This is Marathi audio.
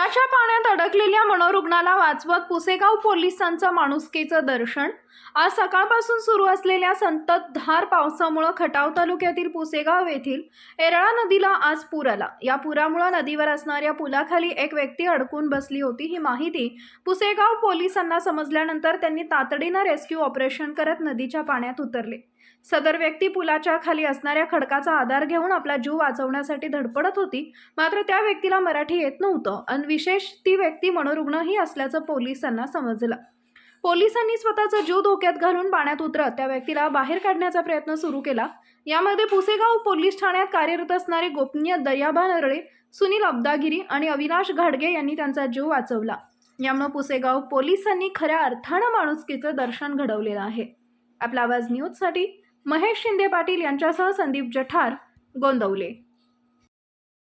अडकलेल्या मनोरुग्णाला वाचवत पुसेगाव पोलिसांचं माणुसकीचं दर्शन. आज सकाळपासून सुरू असलेल्या संततधार पावसामुळं खटाव तालुक्यातील पुसेगाव येथील एरळा नदीला आज पूर आला. या पुरामुळं नदीवर असणाऱ्या पुलाखाली एक व्यक्ती अडकून बसली होती. ही माहिती पुसेगाव पोलिसांना समजल्यानंतर त्यांनी तातडीनं रेस्क्यू ऑपरेशन करत नदीच्या पाण्यात उतरले. सदर व्यक्ती पुलाच्या खाली असणाऱ्या खडकाचा आधार घेऊन आपला जीव वाचवण्यासाठी धडपडत होती. मात्र त्या व्यक्तीला मराठी येत नव्हतं. विशेष ती व्यक्ती मनोरुग्णही असल्याचं पोलिसांना समजलं. पोलिसांनी स्वतःचा जीव धोक्यात घालून पाण्यात उतरत त्या व्यक्तीला बाहेर काढण्याचा प्रयत्न सुरू केला. यामध्ये पुसेगाव पोलीस ठाण्यात कार्यरत असणारे गोपनीय दर्याबा नरळे सुनील अब्दागिरी आणि अविनाश घाडगे यांनी त्यांचा जीव वाचवला. यामुळे पुसेगाव पोलिसांनी खऱ्या अर्थानं माणुसकीचं दर्शन घडवलेलं आहे. आपला आवाज न्यूजसाठी महेश शिंदे पाटील यांच्यासह संदीप जठार गोंदवले.